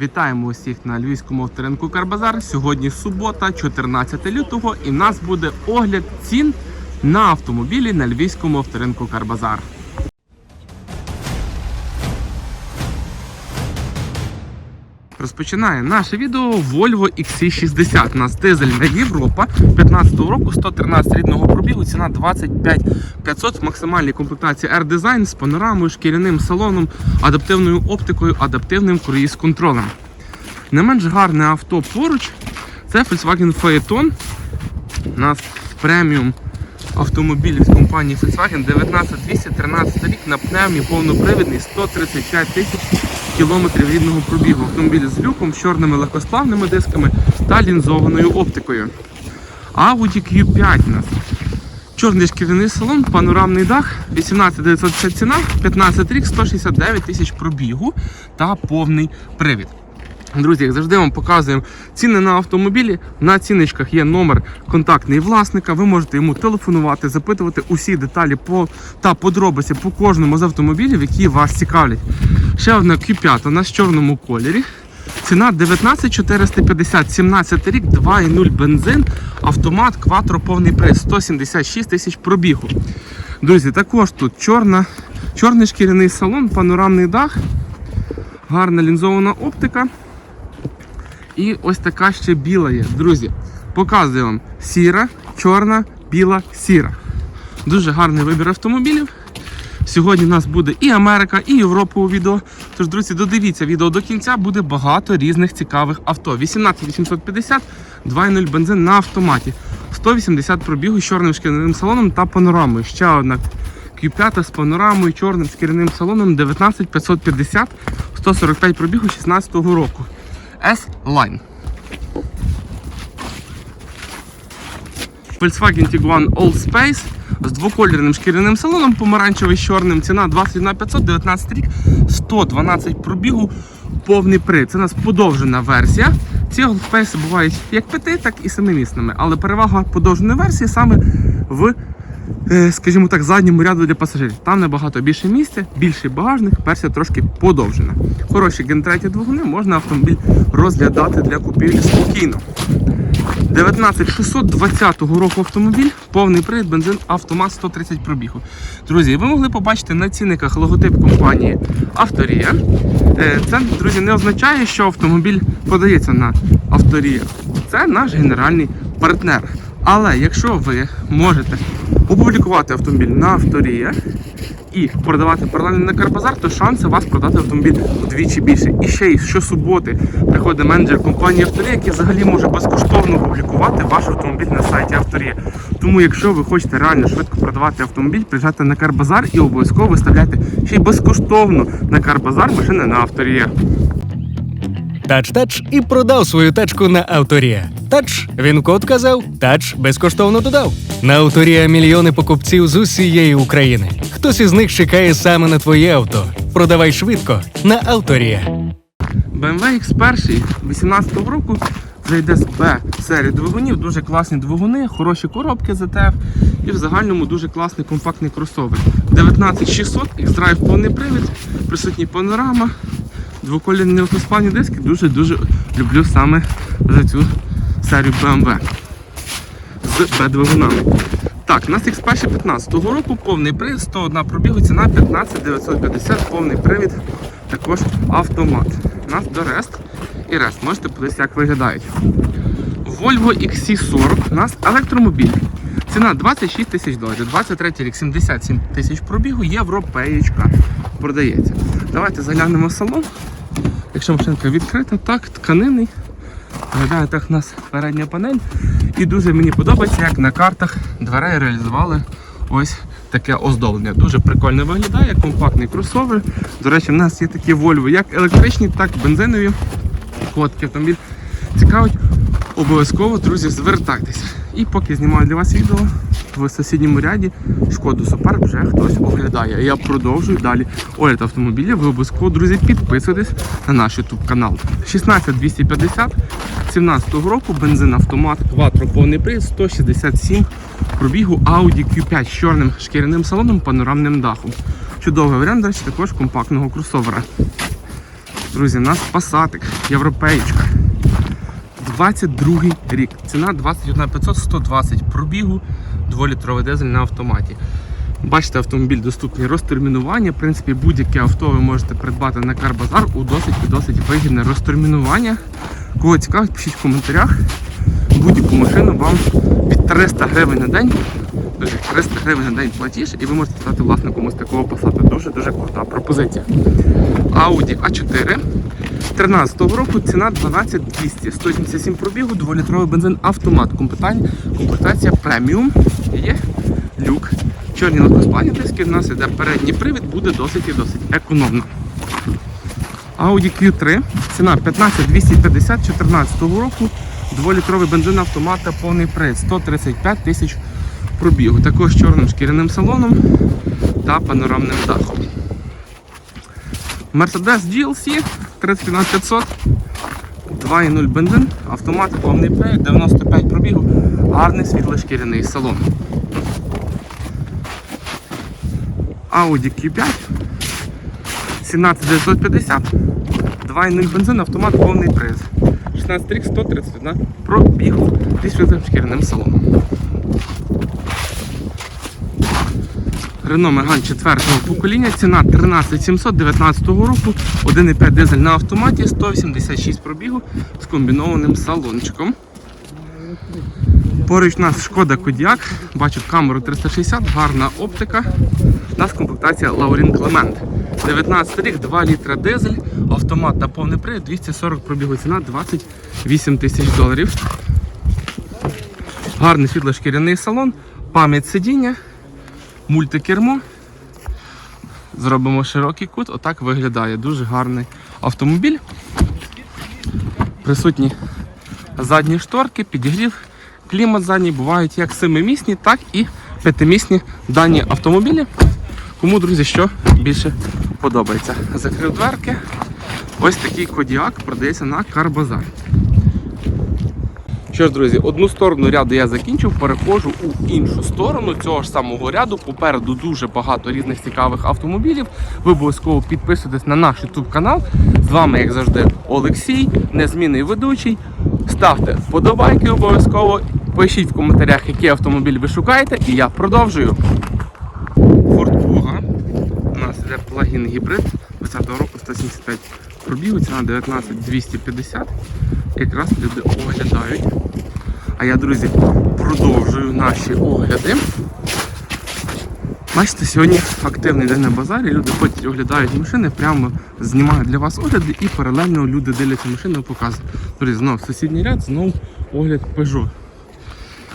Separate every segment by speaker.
Speaker 1: Вітаємо усіх на львівському авторинку Карбазар. Сьогодні субота, 14 лютого, і в нас буде огляд цін на автомобілі на львівському авторинку Карбазар. Розпочинає наше відео Volvo XC60. У нас дизельна Європа 15 року, 113 рідного пробігу, ціна 25 500 в максимальній комплектації R-Design з панорамою, шкіряним салоном, адаптивною оптикою, адаптивним круїз-контролем. Не менш гарне авто поруч це Volkswagen Phaeton. У нас преміум автомобіль з компанії Volkswagen 19213 рік на пневмі повнопривідний 135 тисяч кілометрів рідного пробігу. Автомобіль з люком, чорними легкосплавними дисками та лінзованою оптикою. Audi Q5 у нас. Чорний шкіряний салон, панорамний дах, 18950 ціна, 15 рік, 169 тисяч пробігу та повний привід. Друзі, як завжди вам показуємо ціни на автомобілі. На ціночках є номер контактний власника. Ви можете йому телефонувати, запитувати усі деталі по та подробиці по кожному з автомобілів, які вас цікавлять. Ще одна Q5 у нас в чорному кольорі. Ціна 19 450, 17 рік, 2,0 бензин, автомат, кватро, повний приз, 176 тисяч пробігу. Друзі, також тут чорна, чорний шкіряний салон, панорамний дах, гарна лінзована оптика. І ось така ще біла є. Друзі, показую вам сіра, чорна, біла, сіра. Дуже гарний вибір автомобілів. Сьогодні в нас буде і Америка, і Європа у відео. Тож, друзі, додивіться відео до кінця, буде багато різних цікавих авто. 18850, 2.0 бензин на автоматі. 180 пробігу з чорним шкіряним салоном та панорамою. Ще одна Q5 з панорамою, чорним шкіряним салоном 19550, 145 пробігу 2016 року. S-Line. Volkswagen Tiguan All Space з двокольорним шкіряним салоном, помаранчевий з чорним. Ціна 21 500, 19 рік, 112 пробігу, повний привід. Це у нас подовжена версія. Ці All бувають як п'яти, так і семимісними. Але перевага подовженої версії саме в, е, скажімо так, задньому ряду для пасажирів. Там набагато більше місця, більший багажник, версія трошки подовжена. Хороші гентреті двигуни можна автомобіль розглядати для купівлі спокійно. 19620 року автомобіль, повний привід, бензин, автомат 130 пробігу. Друзі, ви могли побачити на цінниках логотип компанії Авторія. Е, Це, друзі, не означає, що автомобіль подається на Авторія. Це наш генеральний партнер. Але якщо ви можете опублікувати автомобіль на Авторія і продавати паралельно на Карбазар, то шанси вас продати автомобіль вдвічі більше. І ще й щосуботи приходить менеджер компанії Авторія, який взагалі може безкоштовно опублікувати ваш автомобіль на сайті Авторія. Тому, якщо ви хочете реально швидко продавати автомобіль, приїжджайте на Карбазар і обов'язково виставляйте ще й безкоштовно на Карбазар машини на Авторія.
Speaker 2: Тач-тач і продав свою тачку на Авторія. Тач, він код казав, тач безкоштовно додав. На Авторія мільйони покупців з усієї України. Хтось із них чекає саме на твоє авто. Продавай швидко на Авторія.
Speaker 1: BMW X1 18 року вже йде з B серії двигунів, дуже класні двигуни, хороші коробки ZTF і в загальному дуже класний компактний кросовер. 19600, X-Drive повний привід, присутній панорама, двоколірні легкосплавні диски. Дуже-дуже люблю саме за цю серію BMW з B-двигунами. Так, у нас X1 15 року, повний привід, 101 пробігу, ціна 15 950, повний привід, також автомат. У нас до Рест і Рест. Можете подивитися, як виглядають. Volvo XC40 у нас електромобіль. Ціна 26 тисяч доларів, 23 рік 77 тисяч пробігу, європеєчка продається. Давайте заглянемо в салон. Якщо машинка відкрита, так, тканинний. Виглядає так у нас передня панель. І дуже мені подобається, як на картах дверей реалізували ось таке оздоблення. Дуже прикольно виглядає, компактний кросовер. До речі, в нас є такі Volvo, як електричні, так і бензинові. Фотки автомобіль цікавить. Обов'язково, друзі, звертайтеся. І поки знімаю для вас відео, в сусідньому ряді шкоду Суперб вже хтось оглядає. Я продовжую далі огляд автомобілів. Ви обов'язково, друзі, підписуйтесь на наш YouTube канал. 16250 17 року бензин автомат Quattro повний привід 167 пробігу Audi Q5 з чорним шкіряним салоном, панорамним дахом. Чудовий варіант, речі, також компактного кросовера. Друзі, у нас пасатик, європеєчка. 22 рік. Ціна 21 500, 120 пробігу, 2-літровий дизель на автоматі. Бачите, автомобіль доступний розтермінування. В принципі, будь-яке авто ви можете придбати на Карбазар у досить і досить вигідне розтермінування. Кого цікавить, пишіть в коментарях. Будь-яку машину вам від 300 гривень на день. 300 гривень на день платіж, і ви можете стати власником ось такого посаду. Дуже дуже крута пропозиція. Audi A4 13-го року ціна 12200, 177 пробігу, 2-літровий бензин автомат. Комплектація, комплектація преміум. Є люк. Чорні легкосплавні диски, в нас іде передній привід, буде досить і досить економно. Audi Q3, ціна 15250 14 року, 2-літровий бензин автомат та повний привід, 135 тисяч пробігу. Також чорним шкіряним салоном та панорамним дахом. Mercedes GLC 31500, 2.0 бензин, автомат, повний привід, 95 пробігу, гарний світлошкіряний салон. Audi Q5 17950, 2.0 бензин, автомат, повний привід. 16 рік, 131 пробігу зі світлошкіряним салоном. Renault Megane 4 покоління, ціна 13700 19 року, 1,5 дизель на автоматі, 186 пробігу з комбінованим салончиком. Поруч у нас шкода Кодіак, бачу камеру 360, гарна оптика. У нас комплектація Laurін Clement. 19 рік, 2 літра дизель, автомат та повний привід, 240 пробігу, ціна 28 тисяч доларів. Гарний світлошкіряний салон, пам'ять сидіння мультикермо. Зробимо широкий кут, отак виглядає. Дуже гарний автомобіль. Присутні задні шторки, підігрів, клімат задній бувають як семимісні, так і п'ятимісні дані автомобілі. Кому, друзі, що більше подобається. Закрив дверки. Ось такий кодіак продається на Карбазар. Що ж, друзі, одну сторону ряду я закінчив, переходжу у іншу сторону цього ж самого ряду. Попереду дуже багато різних цікавих автомобілів. Ви обов'язково підписуйтесь на наш YouTube канал. З вами, як завжди, Олексій, незмінний ведучий. Ставте вподобайки обов'язково. Пишіть в коментарях, який автомобіль ви шукаєте, і я продовжую. Ford Kuga. У нас йде плагін гібрид 20 року 175 пробігу, ціна 19250. Якраз люди оглядають. А я, друзі, продовжую наші огляди. Бачите, сьогодні активний день на базарі, люди ходять, оглядають машини, прямо знімають для вас огляди і паралельно люди дивляться машини, показують. Друзі, знову сусідній ряд, знову огляд Peugeot.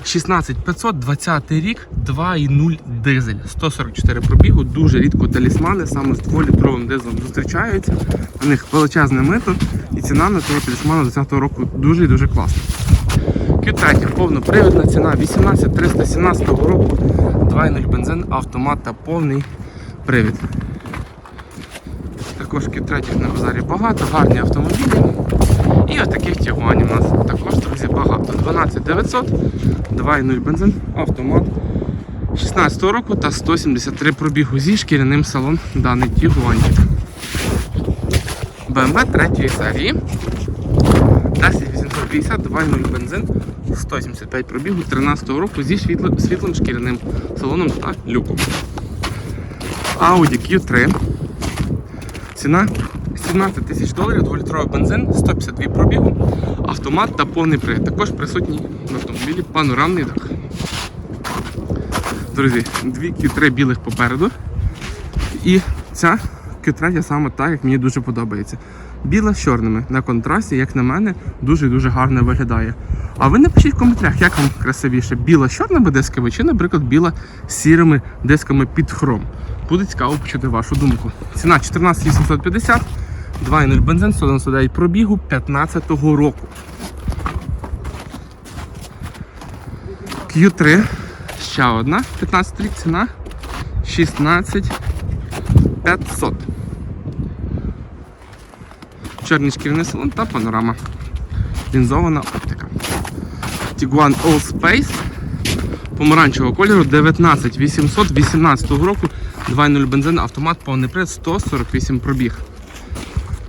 Speaker 1: 16500, 20 рік, 2,0 дизель, 144 пробігу, дуже рідко талісмани саме з 2-літровим дизелем зустрічаються. На них величезне мито і ціна на цього талісмана 20 року дуже і дуже класна. Q3 повнопривідна ціна 18 317 року, 2,0 бензин, автомат та повний привід. Також Q3 на базарі багато, гарні автомобілі. І от таких тягуанів у нас також, друзі, багато. 12900, 2,0 бензин, автомат 16 року та 173 пробігу зі шкіряним салон даний тягуанчик. BMW 3 серії. 10850, 2,0 бензин, 175 пробігу 13 року зі світло- світлим шкіряним салоном та люком. Audi Q3. Ціна 17 тисяч доларів, 2-літровий бензин, 152 пробігу, автомат та повний привід. Також присутній в автомобілі панорамний дах. Друзі, дві Q3 білих попереду. І ця Q3 саме так, як мені дуже подобається. Біла з чорними на контрасті, як на мене, дуже-дуже гарно виглядає. А ви напишіть в коментарях, як вам красивіше, біла з чорними дисками чи, наприклад, біла з сірими дисками під хром. Буде цікаво почути вашу думку. Ціна 14 850, 2,0 бензин, 199 пробігу 15-го року. Q3, ще одна, 15 рік ціна 16 500. Чорний шкіряний салон та панорама. Лінзована оптика. Tiguan All Space помаранчевого кольору 19 800 18 року 2.0 бензин, автомат, повний привід, 148 пробіг.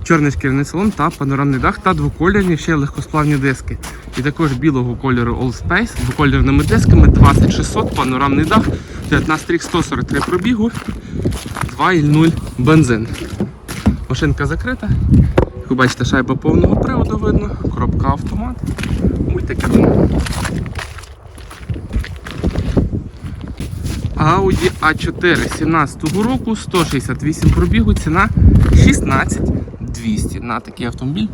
Speaker 1: Чорний шкіряний салон та панорамний дах та двокольорні ще легкосплавні диски. І також білого кольору All Space з двокольорними дисками 2600, панорамний дах, 19 рік 143 пробігу, 2.0 бензин. Машинка закрита. Як ви бачите, шайба повного приводу видно, коробка автомат, мультикермо. Audi A4 17 року, 168 пробігу, ціна 16200 на такий автомобіль.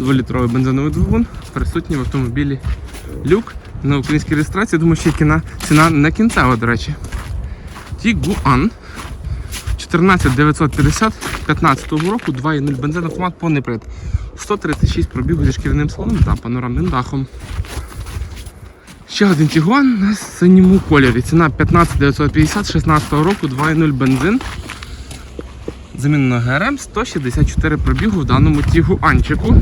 Speaker 1: 2-літровий бензиновий двигун, присутній в автомобілі люк на українській реєстрації. Думаю, що кіна, ціна не кінцева, до речі. Tiguan 14950 15 року, 2.0 бензин автомат повний привід. 136 пробігу зі шкіряним салоном та панорамним дахом. Ще один Тігуан на синьому кольорі. Ціна 15950 16 року, 2.0 бензин. Замінено ГРМ 164 пробігу в даному Тігуанчику.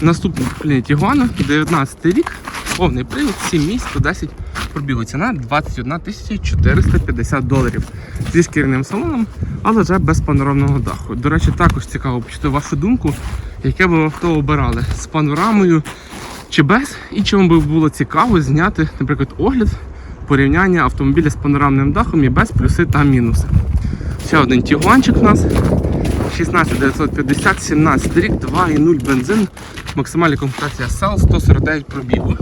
Speaker 1: Наступне покоління Тігуана, 19 рік, повний привід, 7 місць, 110 пробігу. Ціна 21 450 доларів. Зі шкіряним салоном, але вже без панорамного даху. До речі, також цікаво почути вашу думку, яке ви авто обирали з панорамою чи без, і вам би було цікаво зняти, наприклад, огляд порівняння автомобіля з панорамним дахом і без плюси та мінуси. Ще один тігуанчик у нас. 16950, 17 рік, 2,0 бензин, максимальна комплектація SL, 149 пробігу.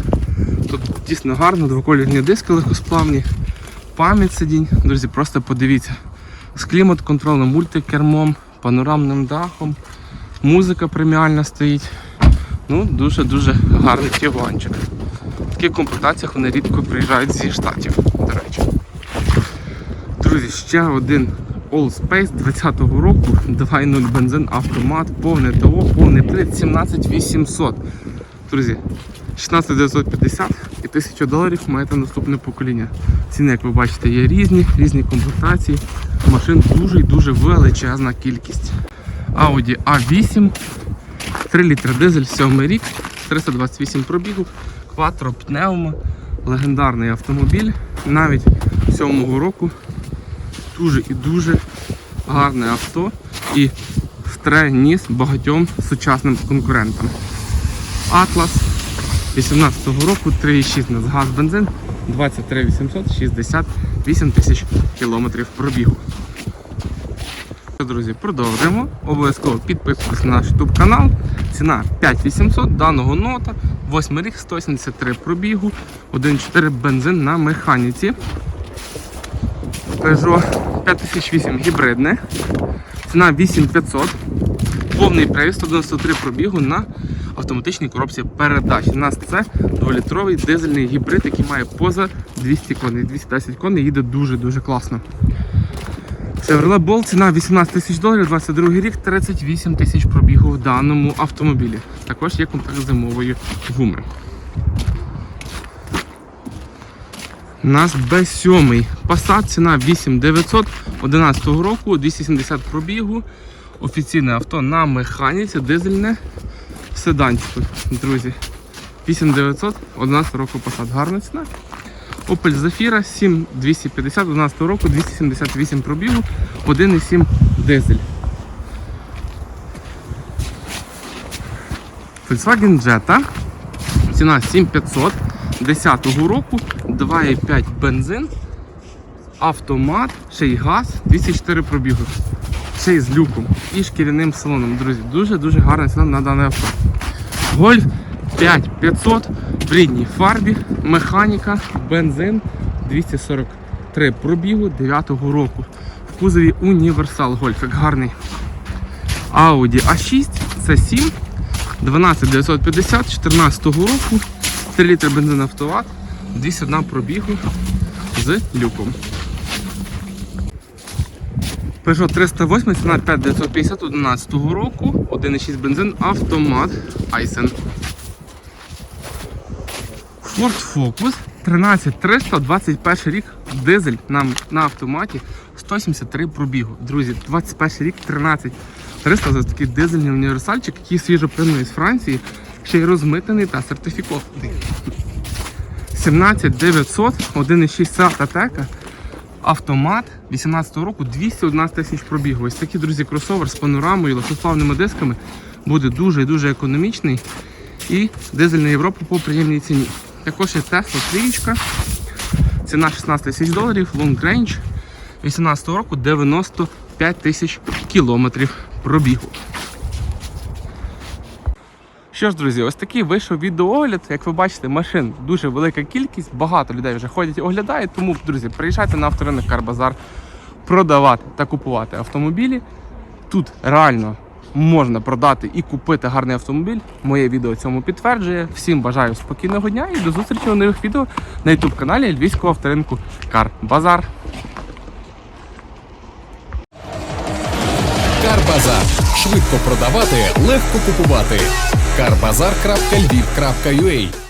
Speaker 1: Тут дійсно гарно, двокольорні диски легкосплавні, пам'ять сидінь. Друзі, просто подивіться. З клімат-контролем, мультикермом, панорамним дахом, музика преміальна стоїть. Ну, дуже-дуже гарний тігуанчик. Таких комплектаціях вони рідко приїжджають зі штатів, до речі. Друзі, ще один All Space 20-го року, 2.0 бензин, автомат, повне ТО, повний привід, 17800. Друзі, 16950 і 1000 доларів маєте наступне покоління. Ціни, як ви бачите, є різні, різні комплектації. Машин дуже і дуже величезна кількість. Audi A8, 3 літри дизель, 7 рік, 328 пробігу, Quattro Pneuma, легендарний автомобіль, навіть 7 року. Дуже і дуже гарне авто і втре ніс багатьом сучасним конкурентам. Атлас 18-го року 3,6 на газ бензин 23 800 68 тисяч кілометрів пробігу. Друзі, продовжуємо. Обов'язково підписуйтесь на наш YouTube канал. Ціна 5800 даного нота, 8 рік, 173 пробігу, 1.4 бензин на механіці. Peugeot 5008 гібридне. Ціна 8500. Повний привід 193 пробігу на автоматичній коробці передач. У нас це 2-літровий дизельний гібрид, який має поза 200 коней. 210 коней їде дуже-дуже класно. Chevrolet ціна 18 тисяч доларів, 22 рік, 38 тисяч пробігу в даному автомобілі. Також є комплект зимової гуми. Нас B7 Passat, ціна 8900 11 року, 270 пробігу. Офіційне авто на механіці, дизельне седанчику, друзі. 8900 11 року Passat. Гарна ціна. Opel Zafira 7250 11 року, 278 пробігу, 1,7 дизель. Volkswagen Jetta. Ціна 7500 10 року, 2,5 бензин, автомат, ще й газ, 204 пробігу. Ще й з люком і шкіряним салоном, друзі. Дуже-дуже гарна ціна на дане авто. Гольф 5500 в рідній фарбі, механіка, бензин 243 пробігу 9 року. В кузові універсал Гольф, як гарний. Audi A6 це 7 12950 14 року. 3 літри бензин автомат, 201 пробігу з люком. Peugeot 308, ціна 5950 11 року, 1,6 бензин, автомат Айсен. Ford Focus 13300, 21 рік, дизель на, на автоматі, 173 пробігу. Друзі, 21 рік, 13300 за такий дизельний універсальчик, який свіжо свіжопринний з Франції, ще й розмитений та сертифікований. 17900, 1,6 Seat Ateca, автомат, 18 року 211 тисяч пробігу. Ось такий, друзі, кросовер з панорамою, легкосплавними дисками буде дуже і дуже економічний. І дизель на Європу по приємній ціні. Також є Tesla трієчка. Ціна 16 тисяч доларів, long range. 18 року 95 тисяч кілометрів пробігу. Що ж, друзі, ось такий вийшов відеоогляд. Як ви бачите, машин дуже велика кількість, багато людей вже ходять і оглядають. Тому, друзі, приїжджайте на авторинок Карбазар продавати та купувати автомобілі. Тут реально можна продати і купити гарний автомобіль. Моє відео цьому підтверджує. Всім бажаю спокійного дня і до зустрічі у нових відео на youtube каналі Львівського авторинку Карбазар.
Speaker 3: Карбазар. Швидко продавати, легко купувати. Карбазар.львів.ua